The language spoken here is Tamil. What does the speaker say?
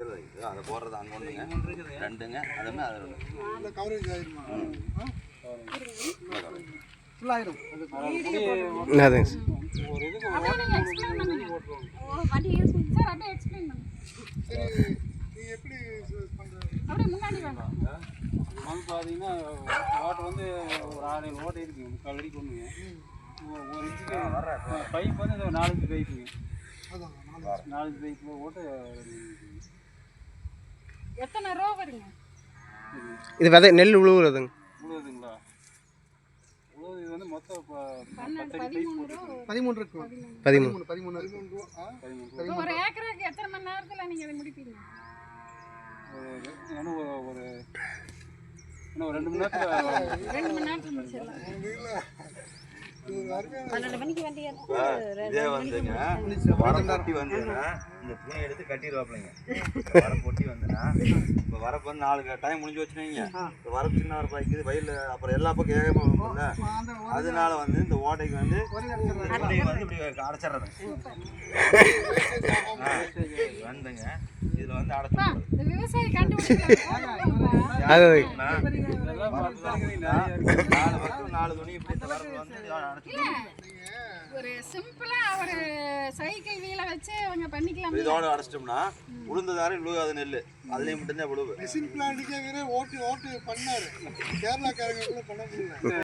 அதை போடுறது அங்கே ஒன்றுங்க ரெண்டுங்க அதுமே மாதிரி அது கவரேஜ் ஆயிருமா ஃபுல்லாயிரும் ஒரு இதுக்கு எப்படி பார்த்தீங்கன்னா ஓட்டை வந்து ஒரு ஆறு ஓட்டை இருக்குங்க முக்கால் அடிக்கு ஒன்றுங்க ஒரு இன்ச்சுக்கு பைப் வந்து நாலஞ்சு பைப்புங்க நாலஞ்சு பைப்பு ஓட்டை எத்தனை ரோ வருங்க? இது விதை நெல் உழுவுறதுங்க. உழுவுதுங்களா? உழுவுது இது வந்து மொத்தம் பதிமூணு இருக்கும் பதிமூணு. பதிமூணு. பதிமூணு ரூபா ஒரு ஏக்கருக்கு எத்தனை மணி நேரத்தில் நீங்கள் இதை முடிப்பீங்க? ஒரு இன்னும் ரெண்டு மணி நேரத்தில் ரெண்டு மணி நேரத்தில் முடிச்சிடலாம். பன்னெண்டு மணிக்கு வண்டி இதே வந்துங்க. இந்த துணி எடுத்து கட்டிடுவாப்பிளைங்க வர பொட்டி வந்துன்னா இப்போ வரப்பு வந்து நாலு டைம் முடிஞ்சு வச்சுனீங்க இப்போ வரப்பு சின்ன வரப்பா இருக்குது வயலில் அப்புறம் எல்லா பக்கம் ஏகமாக அந்த அதனால வந்து இந்த ஓட்டைக்கு வந்து துணியை வந்து இப்படி அடைச்சிடுறது வந்துங்க. இதில் வந்து அடைச்சி நாலு பக்கம் நாலு துணி இப்படி இந்த வரப்புல வந்து அடைச்சி ஒரு சிம்பிளா ஒரு சைக்கிள் வீலை வச்சு அவங்க பண்ணிக்கலாம். இதோட அடைச்சிட்டோம்னா உளுந்ததாரு விழுகாது நெல் அதுலேயும் மட்டும்தான் விழுவு. மிஷின் பிளான்ட்டுக்கே வேற ஓட்டு ஓட்டு பண்ணாரு. கேரளாக்காரங்க கூட பண்ண முடியல.